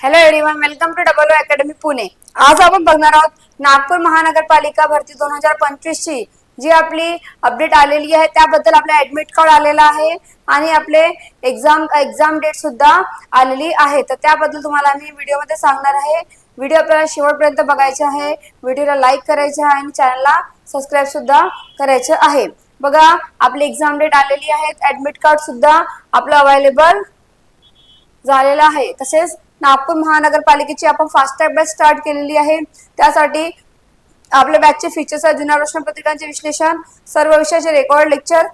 Hello everyone welcome to double academy Pune आज आपण बघणार आहोत नागपूर महानगरपालिका भरती दोन हजार पंचवीस ची. जी आपली अपडेट आलेली आहे त्याबद्दल आपला ऍडमिट कार्ड आलेला आहे आणि आपले एक्झाम एक्झाम डेट सुद्धा आलेली आहे. तर त्याबद्दल तुम्हाला मी व्हिडिओमध्ये सांगणार आहे. व्हिडिओ आपल्याला शेवटपर्यंत बघायचे आहे. व्हिडिओला लाईक करायचे आहे आणि चॅनलला सबस्क्राईब सुद्धा करायचे आहे. बघा आपली एक्झाम डेट आलेली आहे. ऍडमिट कार्ड सुद्धा आपलं अवेलेबल झालेला आहे. तसेच नागपूर महानगरपालिकेची आपण फास्ट टॅग बॅच स्टार्ट केलेली आहे. त्यासाठी आपल्या बॅचचे फीचर्स आहेत. जुन्या प्रश्नपत्रिकांचे विश्लेषण सर्व विषयाचे रेकॉर्ड लेक्चर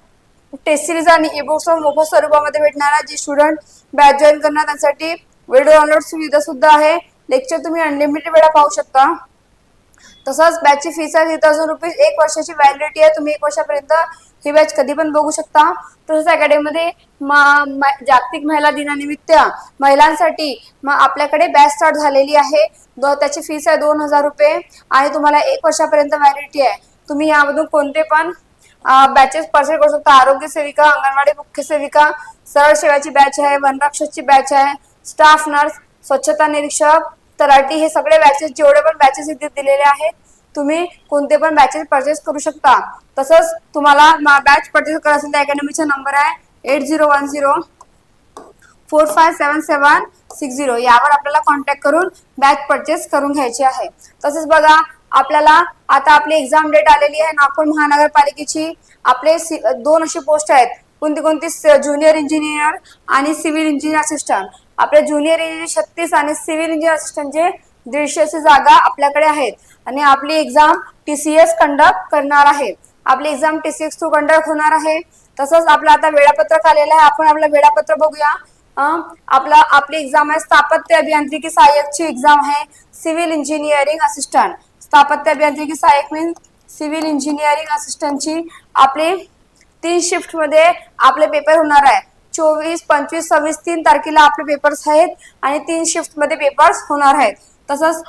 टेस्ट सिरीज आणि ईबुक्स मोफत स्वरूपामध्ये भेटणारा जे स्टुडंट बॅच जॉईन करणार त्यांसाठी व्हिडिओ डाउनलोड सुविधा सुद्धा आहे. लेक्चर तुम्ही अनलिमिटेड वेळा पाहू शकता. तसंच बॅचची फीस आहे थ्री थाउजंड रुपीज एक वर्षाची व्हॅलिडिटी आहे. तुम्ही एक वर्षापर्यंत ही बॅच कधी पण बघू शकता. तसंच अकॅडमीमध्ये जागतिक महिला दिनानिमित्त महिलांसाठी मग आपल्याकडे बॅच स्टार्ट झालेली आहे. त्याची फीस आहे दोन हजार रुपये. आणि तुम्हाला एक वर्षापर्यंत व्हॅलिडिटी आहे. तुम्ही यामधून कोणते पण बॅचेस परचेस करू शकता. आरोग्य सेविका अंगणवाडी मुख्य सेविका सरळ सेवाची बॅच आहे वनरक्षकची बॅच आहे स्टाफ नर्स स्वच्छता निरीक्षक तलाठी हे सगळे बॅचेस जेवढे पण बॅचेस इथे दिलेले आहेत तुम्ही कोणते पण बॅचेस परचेस करू शकता. तसंच तुम्हाला बॅच परचेस करायचं असेल तर अकॅडमीचा नंबर आहे eight zero one zero four five seven seven six zero यावर आपल्याला कॉन्टॅक्ट करून बॅच परचेस करून घ्यायची आहे. तसेच बघा आपल्याला आता आपली एक्झाम डेट आलेली आहे नागपूर महानगरपालिकेची. आपले दोन अशी पोस्ट आहेत. कोणती कोणती? ज्युनियर इंजिनियर आणि सिव्हिल इंजिनियर असिस्टंट आपले ज्युनियर इंजिनियर छत्तीस आणि सिव्हिल इंजिनियर असिस्टंटचे दीडशे जागा आपल्याकडे आहेत. आणि आपली exam T C S conduct करणार आहे. आपली exam T C S through conduct होणार आहे. तसंच आपलं आता वेळापत्रक आलेलं आहे. आपण आपलं वेळापत्रक बघूया. आपला आपली एक्झाम आहे. स्थापत्य अभियांत्रिकी सहाय्यकची एक्झाम आहे. सिव्हिल इंजिनिअरिंग असिस्टंट स्थापत्य अभियांत्रिकी सहाय्यक मीन सिव्हिल इंजिनिअरिंग असिस्टंटची आपली तीन शिफ्टमध्ये आपले पेपर होणार आहे. चोवीस पंचवीस सव्वीस तीन तारखेला आपले पेपर्स आहेत. आणि तीन शिफ्टमध्ये पेपर्स होणार आहेत. तसंच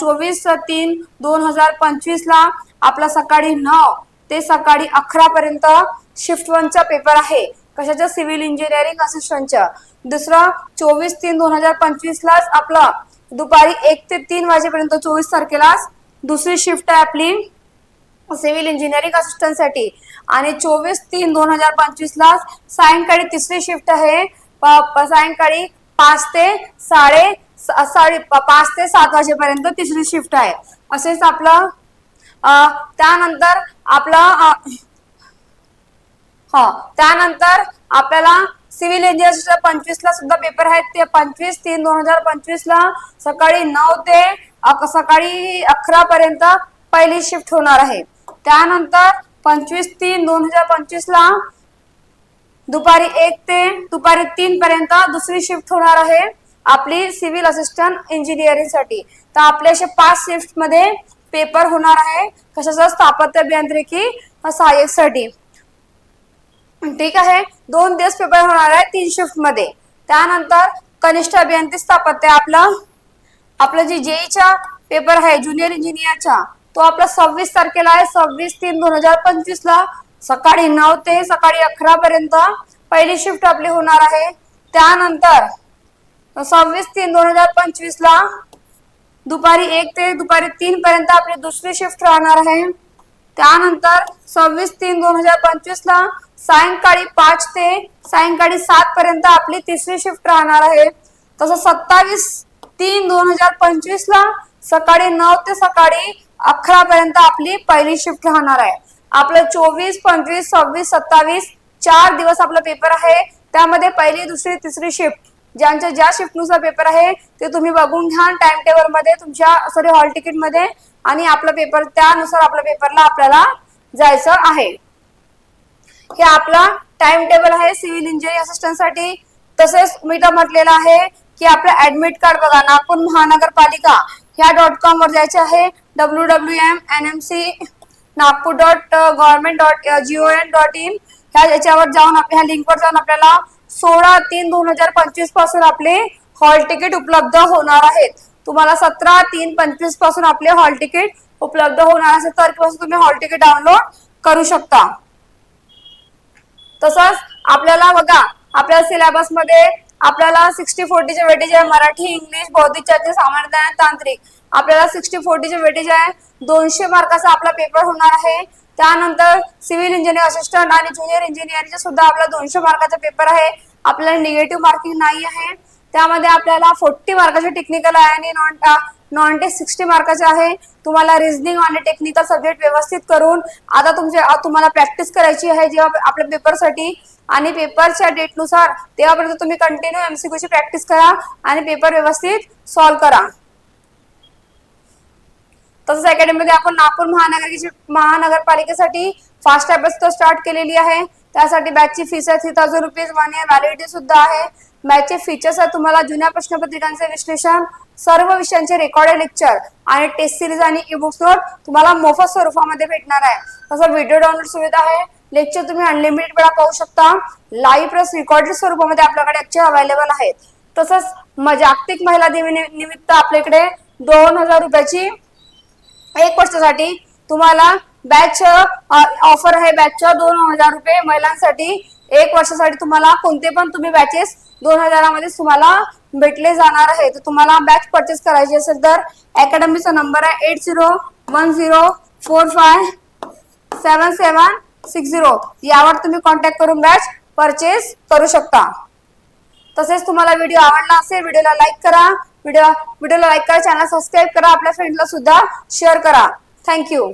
चोवीस तीन दोन हजार पंचवीस ला आपला सकाळी नऊ ते सकाळी अकरा पर्यंत शिफ्ट वनचा पेपर आहे. कशाच्या सिव्हिल इंजिनिअरिंग असिस्टंटच्या दुसरं चोवीस तीन दोन हजार पंचवीस लाच दुपारी एक ते तीन वाजेपर्यंत चोवीस तारखेलाच दुसरी शिफ्ट आहे आपली सिव्हिल इंजिनिअरिंग असिस्टंटसाठी आणि चोवीस तीन दोन हजार पंचवीसला सायंकाळी तिसरी शिफ्ट आहे. प- प- सायंकाळी पाच ते साडे साडे पाच ते सात वाजेपर्यंत तिसरी शिफ्ट आहे. असेच आपलं त्यानंतर आपला हा हो, त्यानंतर आपल्याला सिव्हिल इंजिनिअर पंचवीसला सुद्धा पेपर आहेत. ते पंचवीस तीन दोन हजार पंचवीसला सकाळी नऊ ते सकाळी अकरा पर्यंत पहिली शिफ्ट होणार आहे. त्यानंतर पंचवीस तीन दोन हजार पंचवीसला दुपारी एक ते दुपारी तीन पर्यंत दुसरी शिफ्ट होणार आहे. आपली सिव्हिल असिस्टंट इंजिनिअरिंगसाठी. तर आपल्या असे पाच शिफ्टमध्ये पेपर होणार आहे. कशाचा? स्थापत्य अभियांत्रिकी सहाय्यकसाठी ठीक आहे? दोन दिवस पेपर होणार आहे तीन शिफ्टमध्ये. त्यानंतर कनिष्ठ अभियंते स्थापत्य आपला. आपलं जी जेईचा पेपर आहे ज्युनियर इंजिनियरचा तो आपला सव्वीस तारखेला आहे. सव्वीस तीन दोन हजार पंचवीस ला सकाळी नऊ ते सकाळी अकरा पर्यंत पहिली शिफ्ट आपली होणार आहे. त्यानंतर सव्वीस तीन दोन हजार पंचवीस ला दुपारी एक ते दुपारी तीन पर्यंत आपली दुसरी शिफ्ट राहणार आहे. त्यानंतर सव्वीस तीन दोन हजार पंचवीस ला सायंकाळी पाच ते सायंकाळी सात पर्यंत आपली तिसरी शिफ्ट राहणार आहे. तसं सत्तावीस तीन दोन हजार पंचवीस ला सकाळी नऊ ते सकाळी अकरा पर्यंत आपली पहिली शिफ्ट राहणार आहे. आपलं चोवीस पंचवीस सव्वीस सत्तावीस चार दिवस आपला पेपर आहे. त्यामध्ये पहिली दुसरी तिसरी शिफ्ट ज्यांच्या ज्या शिफ्टनुसार पेपर आहे ते तुम्ही बघून घ्या टाइम टेबलमध्ये तुमच्या सॉरी हॉल तिकीटमध्ये आणि आपला पेपर त्यानुसार आपल्या पेपरला आपल्याला जायचं आहे. हे आपला टाइम टेबल आहे सिव्हिल इंजिनिअरिंग असिस्टंटसाठी. तसेच मी तर म्हटलेलं आहे की आपलं ऍडमिट कार्ड बघा नागपूर महानगरपालिका. ह्या डॉट कॉम वर जायचे आहे. W W M N M C Nagpur dot government dot Jio एन डॉट इन ह्या याच्यावर जाऊन आप- ह्या लिंकवर जाऊन आपल्याला सोळा तीन दोन हजार पंचवीसपासून आपले हॉल तिकीट उपलब्ध होणार आहेत. तुम्हाला सतरा तीन पंचवीसपासून आपले हॉल तिकीट उपलब्ध होणार असेल तारखेपासून तुम्ही हॉल तिकीट डाउनलोड करू शकता. तसंच आपल्याला बघा आपल्या सिलेबसमध्ये आपल्याला सिक्स्टी फोर्टीचे वेटेज आहे. मराठी इंग्लिश बौद्धिक चर्चे सामान्य तांत्रिक. आपल्याला सिक्स्टी फोर्टीचे वेटेज आहे. दोनशे मार्काचा आपला पेपर होणार आहे. त्यानंतर सिव्हिल इंजिनियर असिस्टंट आणि ज्युनियर इंजिनिअरिंगचे सुद्धा आपला दोनशे मार्काचा पेपर आहे. आपल्याला निगेटिव्ह मार्किंग नाही आहे. त्यामध्ये आपल्याला फोर्टी मार्काचे टेक्निकल आहे आणि नॉन नॉन टेस्ट सिक्स्टी मार्काचे आहे. तुम्हाला रिझनिंग आणि टेक्निकल सब्जेक्ट व्यवस्थित करून आता तुमचे तुम्हाला प्रॅक्टिस करायची आहे जेव्हा आपल्या पेपरसाठी आणि पेपरच्या डेटनुसार तेव्हापर्यंत तुम्ही कंटिन्यू एमसीक्यूची प्रॅक्टिस करा आणि पेपर व्यवस्थित सॉल्व्ह करा. तसंच अकॅडमीमध्ये आपण नागपूर महानगरची महानगरपालिकेसाठी फास्ट अभ्यास तर स्टार्ट केलेली आहे. त्यासाठी बॅचची फीस आहे three thousand rupees one year validity सुद्धा आहे. बॅचचे फीचर्स आहेत. तुम्हाला जुन्या प्रश्नपत्रिकांचे विश्लेषण सर्व विषयांचे रेकॉर्डेड लेक्चर आणि टेस्ट सिरीज आणि ई बुक्स नोट तुम्हाला मोफत स्वरूपामध्ये भेटणार आहे. तसं व्हिडिओ डाउनलोड सुविधा आहे. लेक्चर तुम्ही अनलिमिटेड वेळा पाहू शकता. लाईव्ह प्लस रेकॉर्डेड स्वरूपामध्ये आपल्याकडे लेक्चर अवेलेबल आहेत. तसंच जागतिक महिला दिनी निमित्त आपल्याकडे दोन हजार रुपयाची एक वर्षासाठी तुम्हाला बॅच ऑफर आहे. बॅचच्या दोन हजार रुपये महिलांसाठी एक वर्षासाठी तुम्हाला कोणते पण तुम्ही बॅचेस दोन हजारामध्ये तुम्हाला भेटले जाणार आहे. तर तुम्हाला बॅच परचेस करायची असेल तर अकॅडमीचा नंबर आहे eight zero one zero four five seven seven six zero यावर तुम्ही कॉन्टॅक्ट करून बॅच परचेस करू शकता. तसेच तुम्हाला व्हिडिओ आवडला असेल व्हिडिओला लाईक करा. व्हिडिओ व्हिडिओला लाईक करा चॅनल सबस्क्राईब करा. आपल्या फ्रेंडला सुद्धा शेअर करा. थँक्यू